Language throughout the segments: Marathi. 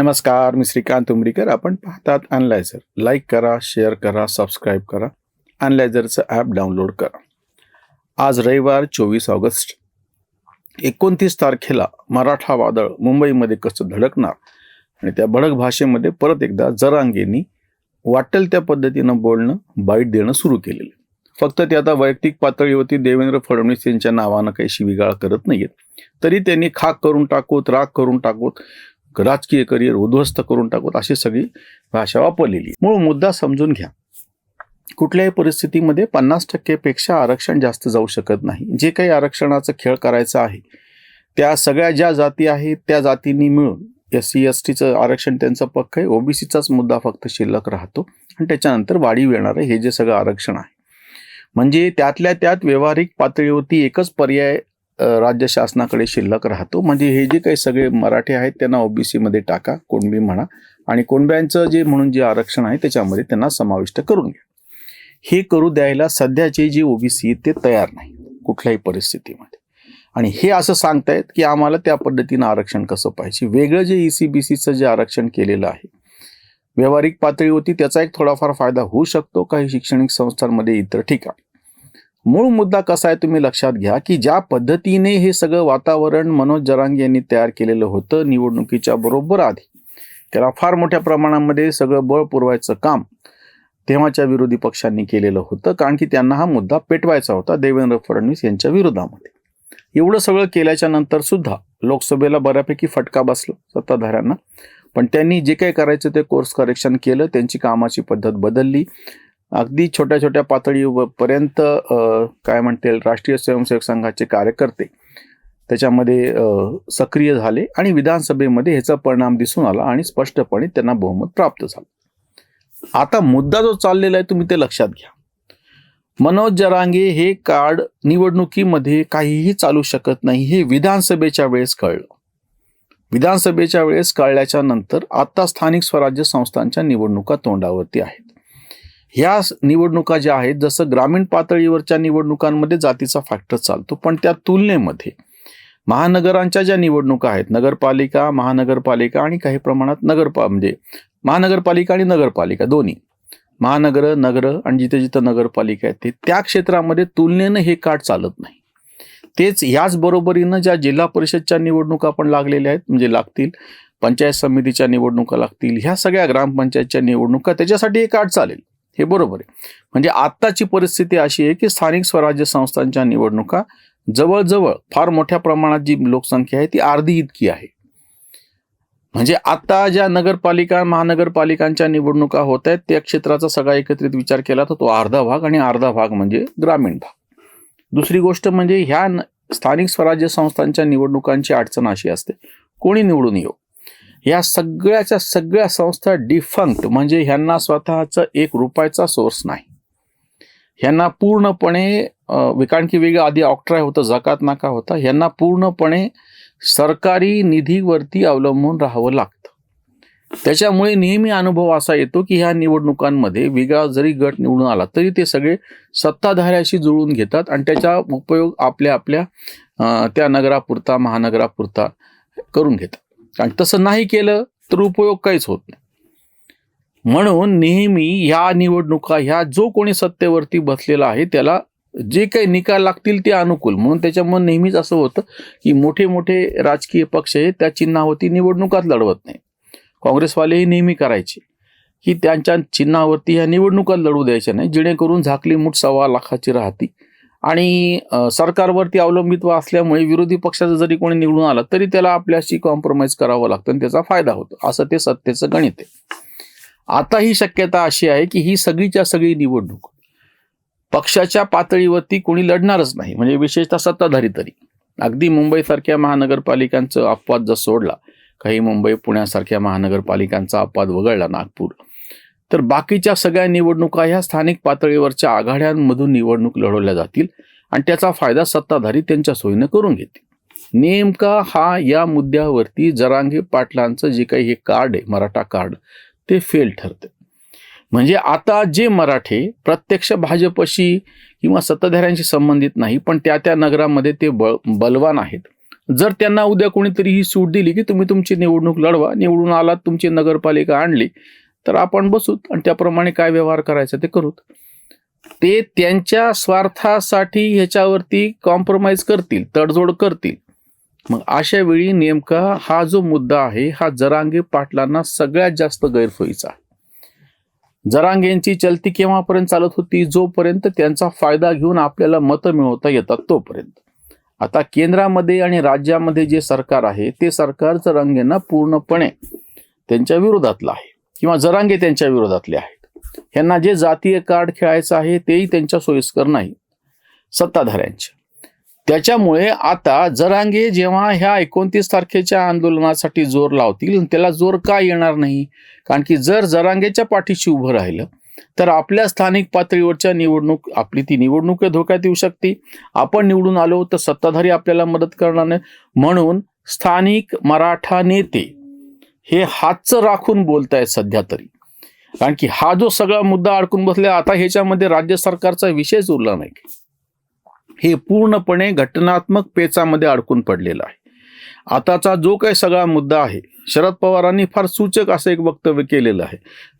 नमस्कार मी श्रीकांत उमरीकर. आपण पाहतात अनलायझर लाईक करा शेअर करा सबस्क्राईब करा. अनलायझरचं ॲप डाउनलोड करा. आज रविवार चोवीस ऑगस्ट. एकोणतीस तारखेला मराठा वादळ मुंबईमध्ये कसं धडकणार? आणि त्या भडक भाषेमध्ये परत एकदा जरांगेनी वाटेल त्या पद्धतीनं बोलणं बाईट देणं सुरू केलेलं. आहे. फक्त ते आता वैयक्तिक पातळीवरती देवेंद्र फडणवीस यांच्या नावानं काही शिविगाळ करत नाहीयेत. तरी त्यांनी खाक करून टाकूत राग करून टाकूत राजकीय करिअर उद्ध्वस्त करून टाकूत अशी सगळी भाषा वापरलेली मूळ मुद्दा समजून घ्या. कुठल्याही परिस्थितीमध्ये पन्नास टक्केपेक्षा आरक्षण जास्त जाऊ शकत नाही. जे काही आरक्षणाचा खेळ करायचा आहे त्या सगळ्या ज्या जाती आहेत त्या जातींनी मिळून एस सी एस टीचं आरक्षण त्यांचा पक्क आहे. ओबीसीचाच मुद्दा फक्त शिल्लक राहतो. आणि त्याच्यानंतर वाढीव येणारं हे जे सगळं आरक्षण आहे. म्हणजे त्यातल्या त्यात व्यावहारिक पातळीवरती एकच पर्याय राज्य शासनाकडे शिल्लक राहतो. म्हणजे हे जे काही सगळे मराठी आहेत त्यांना ओबीसीमध्ये टाका कुणबी म्हणा. आणि कुणब्यांचं जे म्हणून जे आरक्षण आहे त्याच्यामध्ये त्यांना समाविष्ट करून घ्या. हे करू द्यायला सध्याचे जे ओबीसी ते तयार नाही कुठल्याही परिस्थितीमध्ये. आणि हे असं सांगतायत की आम्हाला त्या पद्धतीनं आरक्षण कसं पाहिजे. वेगळं जे ई सी बी सीचं जे आरक्षण केलेलं आहे व्यावहारिक पातळीवरती त्याचा एक थोडाफार फायदा होऊ शकतो. काही शैक्षणिक संस्थांमध्ये इतर ठिकाणी. मूळ मुद्दा कसा आहे तुम्ही लक्षात घ्या की ज्या पद्धतीने हे सगळं वातावरण मनोज जरांगे यांनी तयार केलेलं होतं निवडणुकीच्या बरोबर आधी त्याला फार मोठ्या प्रमाणामध्ये सगळं बळ पुरवायचं काम तेव्हाच्या विरोधी पक्षांनी केलेलं होतं कारण की त्यांना हा मुद्दा पेटवायचा होता देवेंद्र फडणवीस यांच्या विरोधामध्ये. एवढं सगळं केल्याच्यानंतर सुद्धा लोकसभेला बऱ्यापैकी फटका बसला सत्ताधाऱ्यांना. पण त्यांनी जे काही करायचं ते कोर्स करेक्शन केलं त्यांची कामाची पद्धत बदलली. अगदी छोट्या छोट्या पातळीपर्यंत काय म्हणता येईल राष्ट्रीय स्वयंसेवक संघाचे कार्यकर्ते त्याच्यामध्ये सक्रिय झाले आणि विधानसभेमध्ये ह्याचा परिणाम दिसून आला आणि स्पष्टपणे त्यांना बहुमत प्राप्त झालं. आता मुद्दा जो चाललेला आहे तुम्ही ते लक्षात घ्या. मनोज जरांगे हे कार्ड निवडणुकीमध्ये काहीही चालू शकत नाही हे विधानसभेच्या वेळेस कळलं. विधानसभेच्या वेळेस कळल्याच्या नंतर आता स्थानिक स्वराज्य संस्थांच्या निवडणुका तोंडावरती आहेत. ह्या निवडणुका ज्या आहेत जसं ग्रामीण पातळीवरच्या निवडणुकांमध्ये जातीचा फॅक्टर चालतो पण त्या तुलनेमध्ये महानगरांच्या ज्या निवडणुका आहेत नगरपालिका महानगरपालिका आणि काही प्रमाणात नगरपा म्हणजे महानगरपालिका आणि नगरपालिका दोन्ही महानगर नगर आणि जिथे जिथं नगरपालिका आहेत ते त्या क्षेत्रामध्ये तुलनेनं हे कार्ड चालत नाही. तेच ह्याच बरोबरीनं ज्या जिल्हा परिषदच्या निवडणुका पण लागलेल्या आहेत म्हणजे लागतील पंचायत समितीच्या निवडणुका लागतील ह्या सगळ्या ग्रामपंचायतच्या निवडणुका त्याच्यासाठी हे कार्ड चालेल. हे बरोबर आहे. म्हणजे आत्ताची परिस्थिती अशी आहे की स्थानिक स्वराज्य संस्थांच्या निवडणुका जवळजवळ फार मोठ्या प्रमाणात जी लोकसंख्या आहे ती अर्धी इतकी आहे. म्हणजे आता ज्या नगरपालिका महानगरपालिकांच्या निवडणुका होत आहेत त्या क्षेत्राचा सगळा एकत्रित विचार केला तर तो अर्धा भाग आणि अर्धा भाग म्हणजे ग्रामीण भाग. दुसरी गोष्ट म्हणजे ह्या स्थानिक स्वराज्य संस्थांच्या निवडणुकांची अडचण अशी असते कोणी निवडून येऊ? या सगळ्याच्या सगळ्या संस्था डिफंक्ट म्हणजे ह्यांना स्वतःचा एक रुपयाचा सोर्स नाही. ह्यांना पूर्णपणे कारण की वेगळं आधी ऑक्ट्राय होतं जकात नाका होता. ह्यांना पूर्णपणे सरकारी निधीवरती अवलंबून राहावं लागतं. त्याच्यामुळे नेहमी अनुभव असा येतो की ह्या निवडणुकांमध्ये वेगळा जरी गट निवडून आला तरी ते सगळे सत्ताधाऱ्याशी जुळून घेतात आणि त्याचा उपयोग आपल्या आपल्या त्या नगरापुरता महानगरापुरता करून घेतात. आणि तसं नाही केलं तर उपयोग काहीच होत नाही. म्हणून नेहमी ह्या निवडणुका ह्या जो कोणी सत्तेवरती बसलेला आहे त्याला जे काही निकाल लागतील ते अनुकूल. म्हणून त्याच्यामुळे नेहमीच असं होतं की मोठे मोठे राजकीय पक्ष हे त्या चिन्हावरती निवडणुकात लढवत नाही काँग्रेसवालेही नेहमी करायचे की त्यांच्या चिन्हावरती ह्या निवडणुकात लढू द्यायच्या नाही जेणेकरून झाकली मूठ सव्वा लाखाची राहती. आणि सरकारवरती अवलंबित्व असल्यामुळे विरोधी पक्षाचं जरी कोणी निवडून आलं तरी त्याला आपल्याशी कॉम्प्रोमाइज करावं लागतं आणि त्याचा फायदा होतो. असं ते सत्तेचं गणित आहे. आता ही शक्यता अशी आहे की ही सगळीच्या सगळी निवडणूक पक्षाच्या पातळीवरती कोणी लढणारच नाही. म्हणजे विशेषतः सत्ताधारी तरी. अगदी मुंबईसारख्या महानगरपालिकांचं अपवाद जर सोडला काही मुंबई पुण्यासारख्या महानगरपालिकांचा अपवाद वगळला नागपूर तर बाकीच्या सगळ्या निवडणुका ह्या स्थानिक पातळीवरच्या आघाड्यांमधून निवडणूक लढवल्या जातील आणि त्याचा फायदा सत्ताधारी त्यांच्या सोयीनं करून घेतील. नेमका हा या मुद्द्यावरती जरांगे पाटलांचं जे काही हे कार्ड आहे मराठा कार्ड ते फेल ठरते. म्हणजे आता जे मराठे प्रत्यक्ष भाजपशी किंवा सत्ताधाऱ्यांशी संबंधित नाही पण त्या त्या नगरामध्ये ते बळ बलवान आहेत. जर त्यांना उद्या कोणीतरी ही सूट दिली की तुम्ही तुमची निवडणूक लढवा निवडून आलात तुमची नगरपालिका आणली तर आपण बसूत आणि त्याप्रमाणे काय व्यवहार करायचा ते करूत ते त्यांच्या स्वार्थासाठी ह्याच्यावरती कॉम्प्रोमाइज करतील तडजोड करतील. मग अशा वेळी नेमका हा जो मुद्दा आहे हा जरांगे पाटलांना सगळ्यात जास्त गैरसोयीचा जरांगेंची चलती केव्हापर्यंत चालत होती जोपर्यंत त्यांचा फायदा घेऊन आपल्याला मतं मिळवता येतात तोपर्यंत. आता केंद्रामध्ये आणि राज्यामध्ये जे सरकार आहे ते सरकार जरांगेंना पूर्णपणे त्यांच्या विरोधातलं आहे. किंवा जरांगे त्यांच्या विरोधातले आहेत. यांना जे जातीय कार्ड खेळायचं आहे तेही त्यांच्या सोयीस्कर नाही. सत्ताधाऱ्यांचे. त्याच्यामुळे आता जरांगे जेव्हा ह्या एकोणतीस तारखेच्या आंदोलनासाठी जोर लावतील त्याला जोर का येणार नाही? कारण की जर जरांगेच्या पाठीशी उभं राहिलं तर आपल्या स्थानिक पातळीवरच्या निवडणूक आपली ती निवडणूक धोक्यात येऊ शकते. आपण निवडून आलो तर सत्ताधारी आपल्याला मदत करणार नाही. म्हणून स्थानिक मराठा नेते हे हातचं राखून बोलतायत सध्या तरी. कारण की हा जो सगळा मुद्दा अडकून बसला आता ह्याच्यामध्ये राज्य सरकारचा विषयच उरला नाही. हे पूर्णपणे घटनात्मक पेचामध्ये अडकून पडलेलं आहे. आताचा जो काही सगळा मुद्दा आहे शरद पवारांनी फार सूचक असं एक वक्तव्य केलेलं आहे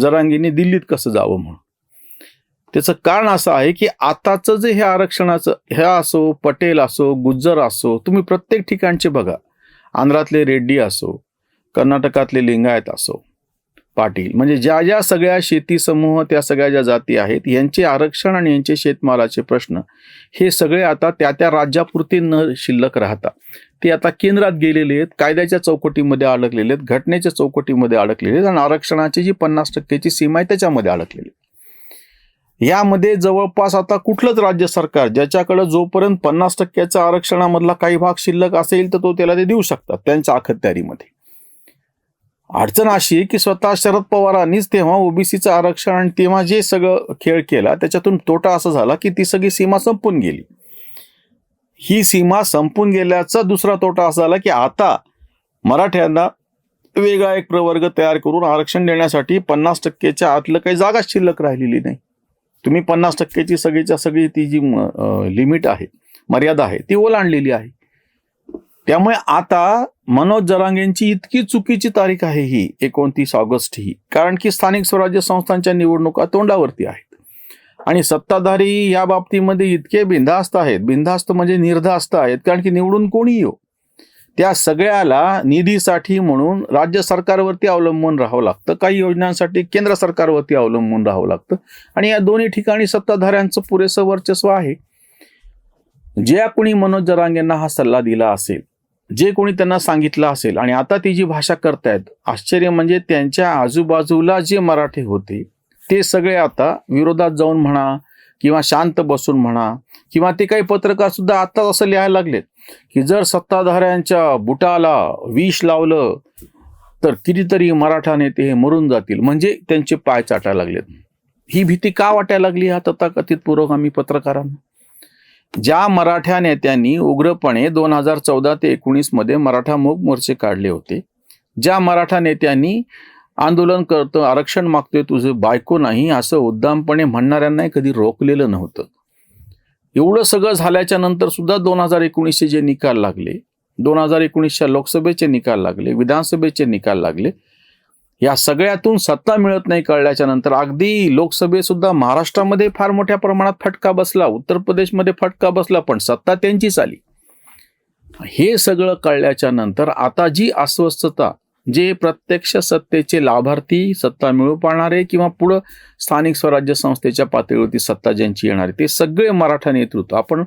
जरांगीने दिल्लीत कसं जावं म्हणून. त्याचं कारण असं आहे की आताचं जे हे आरक्षणाचं ह्या असो पटेल असो गुज्जर असो तुम्ही प्रत्येक ठिकाणचे बघा. आंध्रातले रेड्डी असो कर्नाटकातले लिंगायत असो पाटील. म्हणजे ज्या ज्या सगळ्या शेती समूह त्या सगळ्या ज्या जाती आहेत यांचे आरक्षण आणि यांचे शेतमालाचे प्रश्न हे सगळे आता त्या त्या राज्यापुरते न शिल्लक राहता ते आता केंद्रात गेलेले आहेत कायद्याच्या चौकटीमध्ये अडकलेले आहेत घटनेच्या चौकटीमध्ये अडकलेले आहेत आणि आरक्षणाची जी पन्नास टक्क्याची सीमा आहे त्याच्यामध्ये अडकलेली यामध्ये जवळपास आता कुठलंच राज्य सरकार ज्याच्याकडे जोपर्यंत पन्नास टक्क्याच्या आरक्षणामधला काही भाग शिल्लक असेल तर तो त्याला ते देऊ शकतात त्यांच्या अखत्यारीमध्ये. अडचण अशी आहे की स्वतः शरद पवारांनीच तेव्हा ओबीसीचं आरक्षण आणि तेव्हा जे सगळं खेळ केला त्याच्यातून तोटा असा झाला की ती सगळी सीमा संपून गेली. ही सीमा संपून गेल्याचा दुसरा तोटा असा झाला की आता मराठ्यांना वेगळा एक प्रवर्ग तयार करून आरक्षण देण्यासाठी पन्नास टक्केच्या आतलं काही जागा शिल्लक राहिलेली नाही. तुम्ही पन्नास टक्केची सगळीच्या सगळी ती जी लिमिट आहे मर्यादा आहे ती ओलांडलेली आहे. त्यामुळे आता मनोज जरांगेंची इतकी चुकीची तारीख आहे ही एकोणतीस ऑगस्ट ही. कारण की स्थानिक स्वराज्य संस्थांच्या निवडणुका तोंडावरती आहेत. आणि सत्ताधारी या बाबतीमध्ये इतके बिनधास्त आहेत. बिनधास्त म्हणजे निर्धास्त आहेत. कारण की निवडून कोणी येऊ? त्या सगळ्याला निधीसाठी म्हणून राज्य सरकारवरती अवलंबून राहावं लागतं. काही योजनांसाठी केंद्र सरकारवरती अवलंबून राहावं लागतं. आणि या दोन्ही ठिकाणी सत्ताधाऱ्यांचं पुरेसं वर्चस्व आहे. ज्या कोणी मनोज जरांगेंना हा सल्ला दिला असेल जे कोणी त्यांना सांगितलं असेल आणि आता ती जी भाषा करतायत आश्चर्य म्हणजे त्यांच्या आजूबाजूला जे मराठी होते ते सगळे आता विरोधात जाऊन म्हणा किंवा शांत बसून म्हणा किंवा ते काही पत्रकार सुद्धा आता असं लिहायला लागलेत की जर सत्ताधाऱ्यांच्या बुटाला विष लावलं तर कितीतरी मराठा नेते हे मरून जातील म्हणजे त्यांचे पाय चाटायला लागलेत. ही भीती का वाटायला लागली हा तथाकथित पुरोगामी पत्रकारांना? ज्या मराठा नेत्यांनी उग्रपणे दोन हजार चौदा ते एकोणीसमध्ये मराठा मूक मोर्चे काढले होते ज्या मराठा नेत्यांनी आंदोलन करतं आरक्षण मागतोय तुझं बायको नाही असं उद्दामपणे म्हणणाऱ्यांनाही कधी रोखलेलं नव्हतं. एवढं सगळं झाल्याच्यानंतर सुद्धा दोन हजार एकोणीसचे जे निकाल लागले दोन हजार एकोणीसच्या लोकसभेचे निकाल लागले विधानसभेचे निकाल लागले या सगळ्यातून सत्ता मिळत नाही कळल्याच्या नंतर अगदी लोकसभेत सुद्धा महाराष्ट्रामध्ये फार मोठ्या प्रमाणात फटका बसला उत्तर प्रदेशमध्ये फटका बसला पण सत्ता त्यांचीच आली. हे सगळं कळल्याच्या नंतर आता जी अस्वस्थता जे प्रत्यक्ष सत्तेचे लाभार्थी सत्ता मिळू पाहणारे किंवा पुढं स्थानिक स्वराज्य संस्थेच्या पातळीवरती सत्ता ज्यांची येणारे ते सगळे मराठा नेतृत्व आपण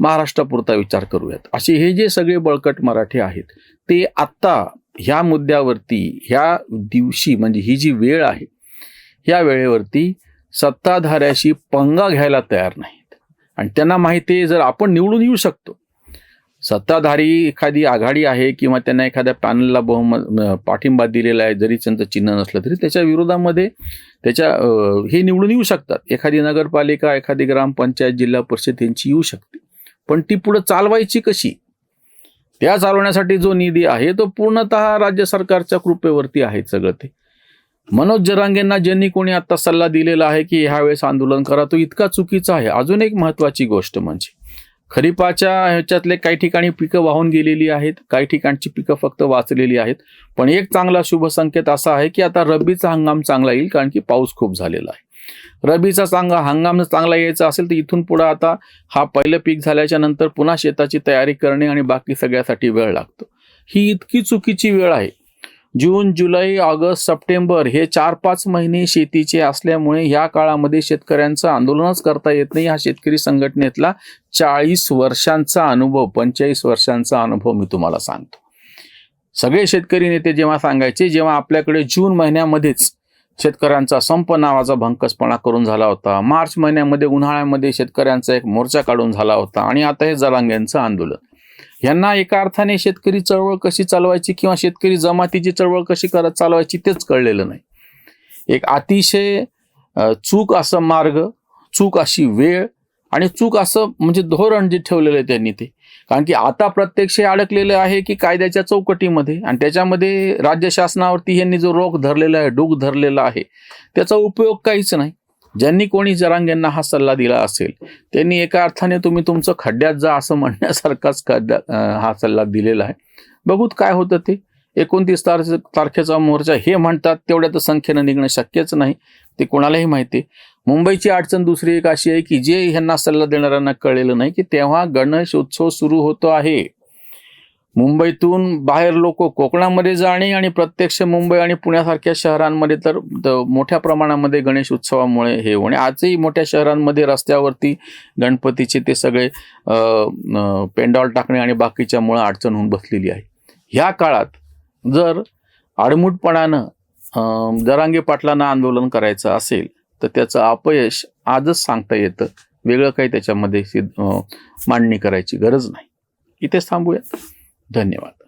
महाराष्ट्रापुरता विचार करूयात. असे हे जे सगळे बळकट मराठी आहेत ते आत्ता ह्या मुद्द्यावरती ह्या दिवशी म्हणजे ही जी वेळ आहे ह्या वेळेवरती सत्ताधाऱ्याशी पंगा घ्यायला तयार नाहीत. आणि त्यांना माहिती आहे जर आपण निवडून येऊ शकतो सत्ताधारी एखादी आघाडी आहे किंवा त्यांना एखाद्या पॅनलला बहुमत पाठिंबा दिलेला आहे जरी त्यांचं चिन्ह नसलं तरी त्याच्या विरोधामध्ये त्याच्या हे निवडून येऊ शकतात. एखादी नगरपालिका एखादी ग्रामपंचायत जिल्हा परिषद यांची येऊ शकते. पण ती पुढं चालवायची कशी? त्या चालवण्यासाठी जो निधी आहे तो पूर्णतः राज्य सरकारच्या कृपेवरती आहे सगळं ते. मनोज जरांगेंना ज्यांनी कोणी आता सल्ला दिलेला आहे की ह्या वेळेस आंदोलन करा तो इतका चुकीचा आहे. अजून एक महत्वाची गोष्ट म्हणजे खरीपाच्या ह्याच्यातले काही ठिकाणी पिकं वाहून गेलेली आहेत काही ठिकाणची पिकं फक्त वाचलेली आहेत. पण एक चांगला शुभ संकेत असा आहे की आता रब्बीचा हंगाम चांगला येईल कारण की पाऊस खूप झालेला आहे. रब्बीचा चांगला हंगाम चांगला यायचा असेल तर इथून पुढं आता हा पहिलं पीक झाल्याच्यानंतर पुन्हा शेताची तयारी करणे आणि बाकी सगळ्यासाठी वेळ लागतो. ही इतकी चुकीची वेळ आहे. जून जुलै ऑगस्ट सप्टेंबर हे चार पाच महिने शेतीचे असल्यामुळे ह्या काळामध्ये शेतकऱ्यांचं आंदोलनच करता येत नाही. हा शेतकरी संघटनेतला चाळीस वर्षांचा अनुभव पंचेचाळीस वर्षांचा अनुभव मी तुम्हाला सांगतो. सगळे शेतकरी नेते जेव्हा सांगायचे जेव्हा आपल्याकडे जून महिन्यामध्येच शेतकऱ्यांचा संप नावाचा भंकसपणा करून झाला होता. मार्च महिन्यामध्ये उन्हाळ्यामध्ये शेतकऱ्यांचा एक मोर्चा काढून झाला होता आणि आता हे जलांग्यांचं आंदोलन. यांना एका अर्थाने शेतकरी चळवळ कशी चालवायची किंवा शेतकरी जमातीची चळवळ कशी करत चालवायची तेच कळलेलं नाही. एक अतिशय चूक असं मार्ग चूक अशी वेळ आणि चूक असं म्हणजे धोरण जे ठेवलेलं आहे त्यांनी ते. कारण की आता प्रत्यक्ष अडकलेलं आहे की कायद्याच्या चौकटीमध्ये आणि त्याच्यामध्ये राज्य शासनावरती यांनी जो रोख धरलेला आहे डूक धरलेला आहे त्याचा उपयोग काहीच नाही. ज्यांनी कोणी जरांगेंना हा सल्ला दिला असेल त्यांनी एका अर्थाने तुम्ही तुमचं खड्ड्यात जा असं म्हणण्यासारखाच खड्ड्या हा सल्ला दिलेला आहे. बघूत काय होतं ते. एकोणतीस तारखे तारखेचा मोर्चा हे म्हणतात तेवढ्या तर संख्येनं निघणं शक्यच नाही. ते कोणालाही माहिती आहे. मुंबईची अडचण दुसरी एक अशी आहे की जे ह्यांना सल्ला देणाऱ्यांना कळलेलं नाही की तेव्हा गणेश उत्सव सुरू होतो आहे. मुंबईतून बाहेर लोक कोकणामध्ये जाणे आणि प्रत्यक्ष मुंबई आणि पुण्यासारख्या शहरांमध्ये तर मोठ्या प्रमाणामध्ये गणेश उत्सवामुळे हे होणे. आजही मोठ्या शहरांमध्ये रस्त्यावरती गणपतीचे ते सगळे पेंडॉल टाकणे आणि बाकीच्यामुळे अडचण होऊन बसलेली आहे. ह्या काळात जर आडमुटपणानं जरांगे पाटलांना आंदोलन करायचं असेल तर त्याचं अपयश आजच सांगता येतं. वेगळं काही त्याच्यामध्ये सिद्ध मांडणी करायची गरज नाही. इथेच थांबूयात. धन्यवाद.